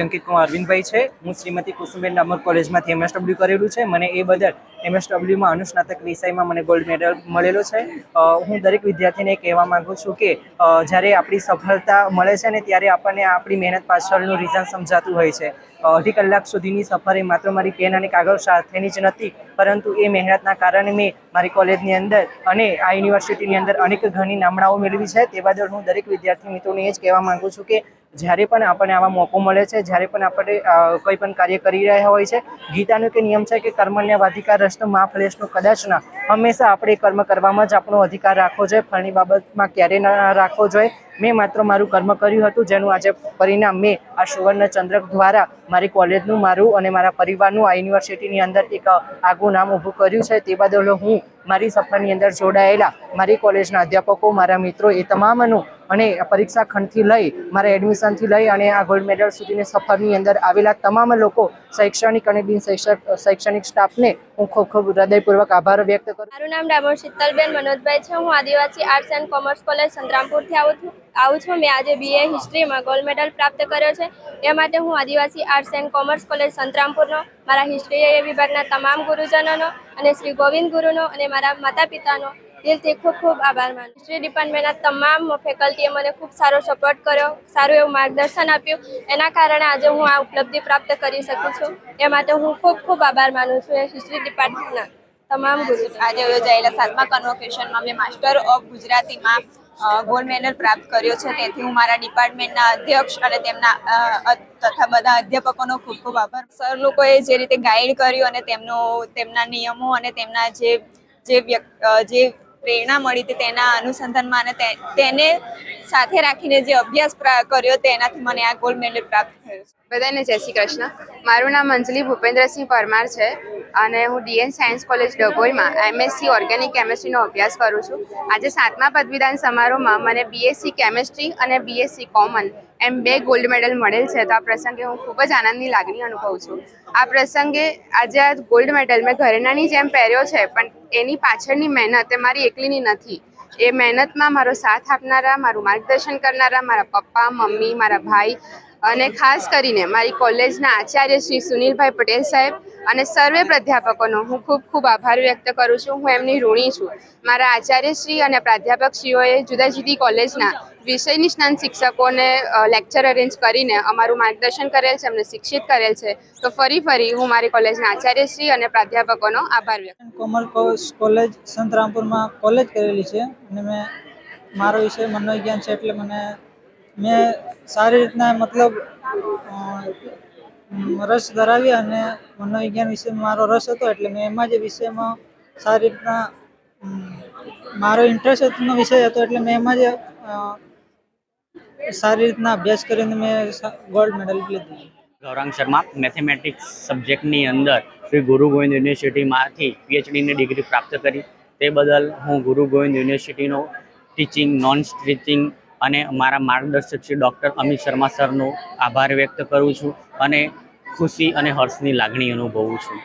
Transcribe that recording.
અંકિત કુમાર અરવિંદભાઈ છે. હું શ્રીમતી કુસુમબેન ડામોર કોલેજમાંથી એમએસડબલ્યુ કરેલું છે. મને એ બદલ એમએસડબલ્યુમાં અનુસ્નાતક વિષયમાં મને ગોલ્ડ મેડલ મળેલો છે. હું દરેક વિદ્યાર્થીને કહેવા માગું છું કે જ્યારે આપણી સફળતા મળે છે ને ત્યારે આપણને આપણી મહેનત પાછળનું રીઝન સમજાતું હોય છે. અઢી કલાક સુધીની સફર એ માત્ર મારી પેન અને કાગળ સાથેની જ નથી, પરંતુ એ મહેનતના કારણે મેં મારી કોલેજની અંદર અને આ યુનિવર્સિટીની અંદર અનેક ઘણી નામણાઓ મેળવી છે. તે બદલ હું દરેક વિદ્યાર્થી મિત્રોને એ જ કહેવા માંગુ છું કે, જ્યારે પણ આપણને આવા મોકો મળે છે, જ્યારે પણ આપણે કોઈ પણ કાર્ય કરી રહ્યા હોય છે, ગીતાનો કે નિયમ છે કે કર્મણ્ય અધિકાર રસ્તો મા ફલેશનો કદાચ ના. હંમેશા આપણે કર્મ કરવામાં જ આપણો અધિકાર રાખવો જોઈએ. ફળની બાબતમાં ક્યારેય ના રાખવો જોઈએ. મેં માત્ર મારું કર્મ કર્યું હતું, જેનું આજે પરિણામ મેં આ સુવર્ણ ચંદ્રક દ્વારા મારી કોલેજનું, મારું અને મારા પરિવારનું, આ યુનિવર્સિટીની અંદર એક આગવું નામ ઊભું કર્યું છે. તે બદલ હું મારી સફરની અંદર જોડાયેલા મારી કોલેજના અધ્યાપકો, મારા મિત્રો, એ તમામનું અને પરીક્ષા ખંડથી લઈ, મારા એડમિશનથી લઈ અને આ ગોલ્ડ મેડલ સુધીની સફરની અંદર આવેલા તમામ લોકો, શૈક્ષણિક અને બિન શૈક્ષણિક સ્ટાફને હું ખૂબ ખૂબ હૃદયપૂર્વક આભાર વ્યક્ત કરું મારું નામ ડામોર શીતલબેન મનોજભાઈ છે. હું Adivasi arts and commerce college સંતરામપુરથી આવું છું આવું છું. મેં આજે બીએ હિસ્ટ્રીમાં ગોલ્ડ મેડલ પ્રાપ્ત કર્યો છે. એ માટે હું Adivasi arts and commerce college સંતરામપુરનો, મારા હિસ્ટ્રી વિભાગના તમામ ગુરુજનોનો અને શ્રી ગોવિંદ ગુરુનો અને મારા માતા પિતાનો દિલથી ખૂબ ખૂબ આભાર માનું હિસ્ટ્રી ડિપાર્ટમેન્ટના તમામ ફેકલ્ટીએ મને ખૂબ સારો સપોર્ટ કર્યો, સારું એવું માર્ગદર્શન આપ્યું. એના કારણે આજે હું આ ઉપલબ્ધિ પ્રાપ્ત કરી શકું છું. એ માટે હું ખૂબ ખૂબ આભાર માનું છું. એ હિસ્ટ્રી ડિપાર્ટમેન્ટના તમામ ગુરુ આજે યોજાયેલા સાતમા કન્વોકેશનમાં મેં માસ્ટર ઓફ ગુજરાતીમાં ગોલ્ડ મેડલ પ્રાપ્ત કર્યો છે. તેથી હું મારા ડિપાર્ટમેન્ટના અધ્યક્ષ અને તેમના તથા બધા અધ્યાપકોનો ખૂબ ખૂબ આભાર. સર લોકોએ જે રીતે ગાઈડ કર્યું અને તેમનો, તેમના નિયમો અને તેમના જે જે જે પ્રેરણા મળી હતી તેના અનુસંધાનમાં અને તેને સાથે રાખીને જે અભ્યાસ કર્યો તેનાથી મને આ ગોલ્ડ મેડલ પ્રાપ્ત થયો છે. બધાને જય શ્રી કૃષ્ણ. મારું નામ અંજલિ ભૂપેન્દ્રસિંહ પરમાર છે. અને હું ડીએન સાયન્સ કોલેજ ડભોઈમાં એમએસસી ઓર્ગેનિક કેમેસ્ટ્રીનો અભ્યાસ કરું છું. આજે સાતમા પદવીદાન સમારોહમાં મને બીએસસી કેમેસ્ટ્રી અને બીએસસી કોમન એમ બે ગોલ્ડ મેડલ મળેલ છે. તો આ પ્રસંગે હું ખૂબ જ આનંદની લાગણી અનુભવું છું. આ પ્રસંગે આજે આ ગોલ્ડ મેડલ મેં ઘરેણાની જેમ પહેર્યો છે, પણ એની પાછળની મહેનત એ મારી એકલીની નથી. એ મહેનતમાં મારો સાથ આપનારા, મારું માર્ગદર્શન કરનારા, મારા પપ્પા, મમ્મી, મારા ભાઈ અને ખાસ કરીને મારી કોલેજના આચાર્ય શ્રી સુનિલભાઈ પટેલ સાહેબ અને સર્વે પ્રાધ્યાપકોનો હું ખૂબ ખૂબ આભાર વ્યક્ત કરું છું. હું એમની ઋણી છું. મારા આચાર્યશ્રી અને પ્રાધ્યાપકશ્રીઓએ જુદા જુદી કોલેજના વિષય નિષ્ણાંત શિક્ષકોને લેક્ચર અરેન્જ કરીને અમારું માર્ગદર્શન કરેલ છે, અમને શિક્ષિત કરેલ છે. તો ફરી ફરી હું મારી કોલેજના આચાર્યશ્રી અને પ્રાધ્યાપકોનો આભાર વ્યક્ત કોમલ કોલેજ સંતરામપુરમાં કોલેજ કરેલી છે અને મેં મારો વિષય મનોવિજ્ઞાન છે એટલે મને મેં સારી રીતના મતલબ રસ ધરાવી અને મનોવિજ્ઞાન વિષયમાં મારો રસ હતો એટલે મેં એમાં જે વિષયમાં સારી રીતના મારો ઇન્ટરેસ્ટનો વિષય હતો એટલે મેં એમાં જ સારી રીતના અભ્યાસ કરીને મેં ગોલ્ડ મેડલ લીધું. ગૌરાંગ શર્મા મેથેમેટિક્સ સબ્જેક્ટની અંદર શ્રી ગુરુ ગોવિંદ યુનિવર્સિટીમાંથી પીએચડીની ડિગ્રી પ્રાપ્ત કરી. તે બદલ હું ગુરુ ગોવિંદ યુનિવર્સિટીનો ટીચિંગ નોન ટીચિંગ અને મારા માર્ગદર્શક શ્રી ડૉક્ટર અમિત શર્મા સરનો આભાર વ્યક્ત કરું છું અને ખુશી અને હર્ષની લાગણી અનુભવું છું.